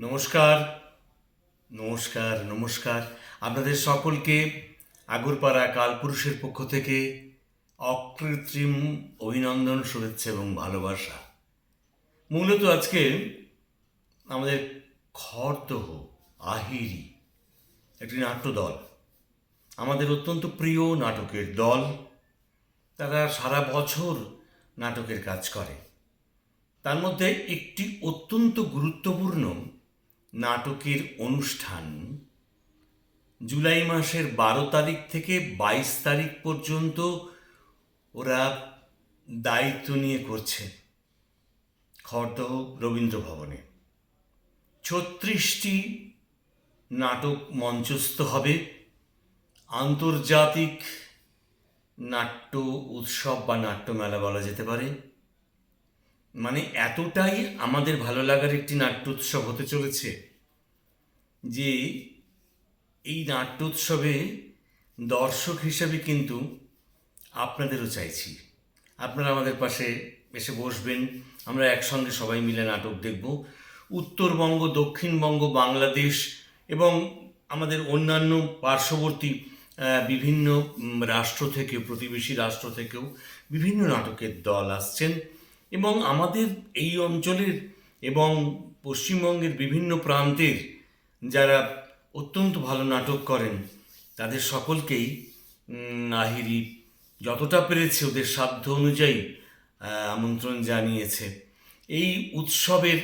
নমস্কার নমস্কার নমস্কার। আপনাদের সকলকে আগরপাড়া কালপুরুষের পক্ষ থেকে অকৃত্রিম অভিনন্দন, শুভেচ্ছা এবং ভালোবাসা। মূলত আজকে আমাদের খরদহ, আহিরি একটি নাট্যদল, আমাদের অত্যন্ত প্রিয় নাটকের দল। তারা সারা বছর নাটকের কাজ করে। তার মধ্যে একটি অত্যন্ত গুরুত্বপূর্ণ নাটকের অনুষ্ঠান জুলাই মাসের বারো তারিখ থেকে বাইশ তারিখ পর্যন্ত ওরা দায়িত্ব নিয়ে করছে খড়দহ রবীন্দ্র ভবনে ছত্রিশটি নাটক মঞ্চস্থ হবে। আন্তর্জাতিক নাট্য উৎসব বা নাট্যমেলা বলা যেতে পারে। মানে এতটাই আমাদের ভালো লাগার একটি নাট্যোৎসব হতে চলেছে যে এই নাট্যোৎসবে দর্শক হিসেবে কিন্তু আপনাদেরও চাইছি। আপনারা আমাদের পাশে এসে বসবেন। আমরা একসঙ্গে সবাই মিলে নাটক দেখব। উত্তরবঙ্গ, দক্ষিণবঙ্গ, বাংলাদেশ এবং আমাদের অন্যান্য পার্শ্ববর্তী বিভিন্ন রাষ্ট্র থেকে প্রতিবেশী রাষ্ট্র থেকেও বিভিন্ন নাটকের দল আসছেন। এবং আমাদের এই অঞ্চলের এবং পশ্চিমবঙ্গের বিভিন্ন প্রান্তের যারা অত্যন্ত ভালো নাটক করেন, তাদের সকলকেই আহিরি যতটা পেরেছে ওদের সাধ্য অনুযায়ী আমন্ত্রণ জানিয়েছে। এই উৎসবের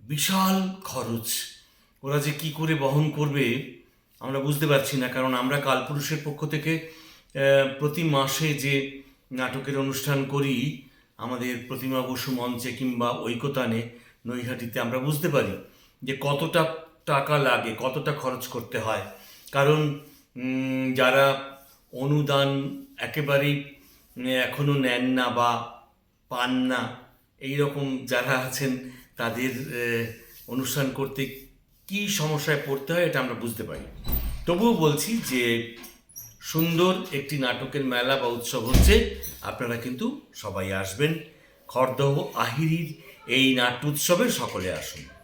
বিশাল খরচ, ওরা যে কি করে বহন করবে আমরা বুঝতে পারছি না, কারণ আমরা কালপুরুষের পক্ষ থেকে প্রতি মাসে যে নাটকের অনুষ্ঠান করি আমাদের প্রতিমা বসু মঞ্চে কিংবা ঐকতানে নৈহাটিতে আমরা বুঝতে পারি যে কতটা টাকা লাগে, কতটা খরচ করতে হয়। কারণ যারা অনুদান একেবারেই এখনও নেন না বা পান না এই রকম যারা আছেন, তাদের অনুষ্ঠান করতে কি সমস্যায় পড়তে হয় এটা আমরা বুঝতে পারি। তবুও বলছি যে সুন্দর একটি নাটকের মেলা বা উৎসব হচ্ছে। আপনারা কিন্তু সবাই আসবেন। খড়দহ আহিরির এই নাট্য উৎসবে সকলে আসুন।